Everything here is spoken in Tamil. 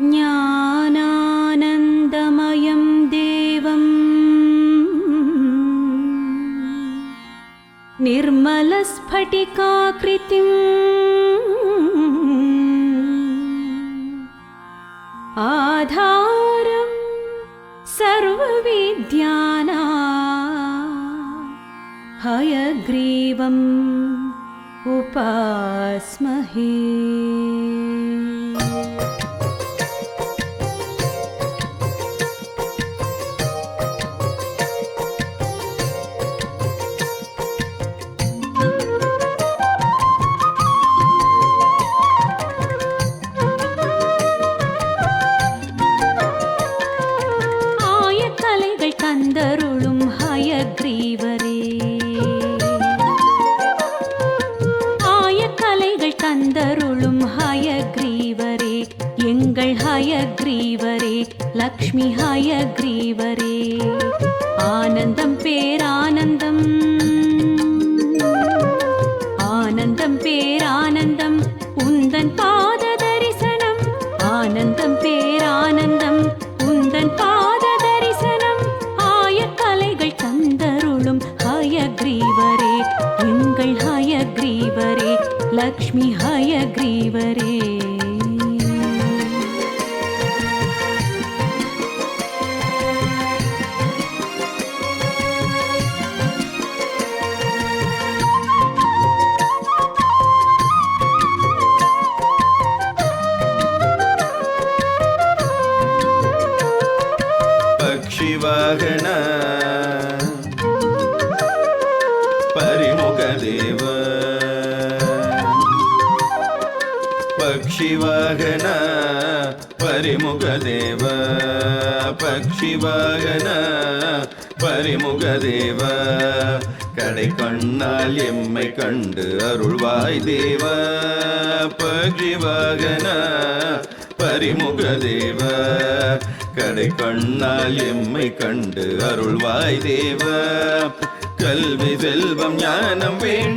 ज्ञानानन्दमयं देवम् निर्मलस्फटिकाकृतिम्। आधारं सर्वविद्याना। हयग्रीवम् उपास्महे ஆயக்கலைகள் தந்தருளும் ஹயக்ரீவரே. ஆயக்கலைகள் தந்தருளும் ஹயக்ரீவரே. எங்கள் ஹயக்ரீவரே லக்ஷ்மி ஹயக்ரீவரே. ஆனந்தம் பேரானந்தம். लक्ष्मी हय ग्रीवरे। பரிமுக தேவன் பக்ஷிவாகன பரிமுகதேவ பக்ஷிவாகன பரிமுகதேவ கடை கண்ணால் எம்மை கண்டு அருள்வாய் தேவ பக்ஷிவாகன பரிமுகதேவ கடை கண்ணால் எம்மை கண்டு அருள்வாய் தேவ கல்வி செல்வம் ஞானம் வேண்டி